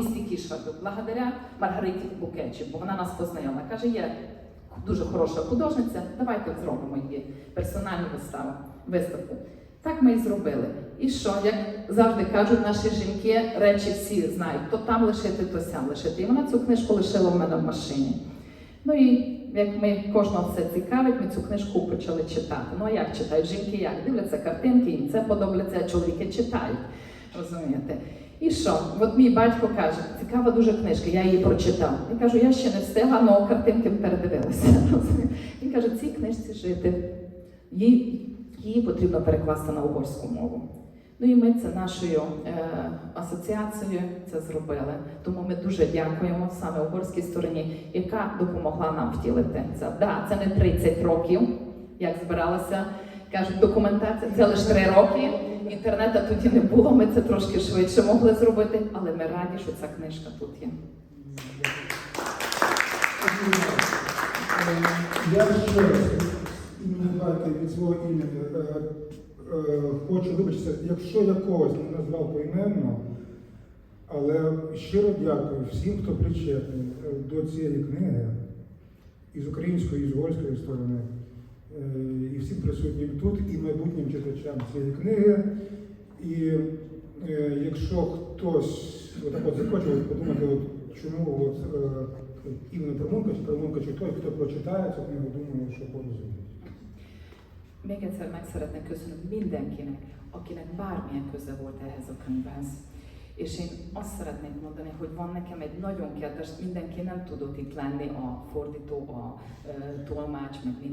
місті Кішварду, благодаря Маргариті Букечі, бо вона нас познайомила. Каже, є дуже хороша художниця, давайте зробимо її персональну виставу, виставку. Так ми і зробили. І що, як завжди кажуть наші жінки, речі всі знають, то там лишити, то сям лишити. І вона цю книжку лишила в мене в машині. Ну і як ми кожного все цікавить, ми цю книжку почали читати. Ну а як читають? Жінки як? Дивляться картинки, їм це подобається, а чоловіки читають. Розумієте? І що? От мій батько каже, цікава дуже книжка, я її прочитав. Я кажу, я ще не встигла, але картинки передивилася. Він каже, цій книжці жити. Їй, її потрібно перекласти на угорську мову. Ну і ми це нашою е, асоціацією це зробили. Тому ми дуже дякуємо саме угорській стороні, яка допомогла нам втілити це. Да, це не 30 років, як збиралася. Кажуть, документація це лише 3 роки. Інтернету тоді не було. Ми це трошки швидше могли зробити, але ми раді, що ця книжка тут є. Я ще від свого імені е, е, хочу вибачитися, якщо я когось не назвав поіменно, але щиро дякую всім, хто причетний е, до цієї книги із української, і з угорської сторони, і всім присутнім тут, і майбутнім читачам цієї книги. І е, якщо хтось отак от захоче от подумати, от, чому от, е, іменно Промунка чи Промунка, чи той, хто прочитає цю книгу, думаю, що порозуміє. Még egyszer meg szeretnék köszönni mindenkinek, akinek bármilyen köze volt ehhez a könyvhez. És én azt szeretnék mondani, hogy van nekem egy nagyon kedves, mindenki nem tudott itt lenni, a fordító, a ö, tolmács, meg minden.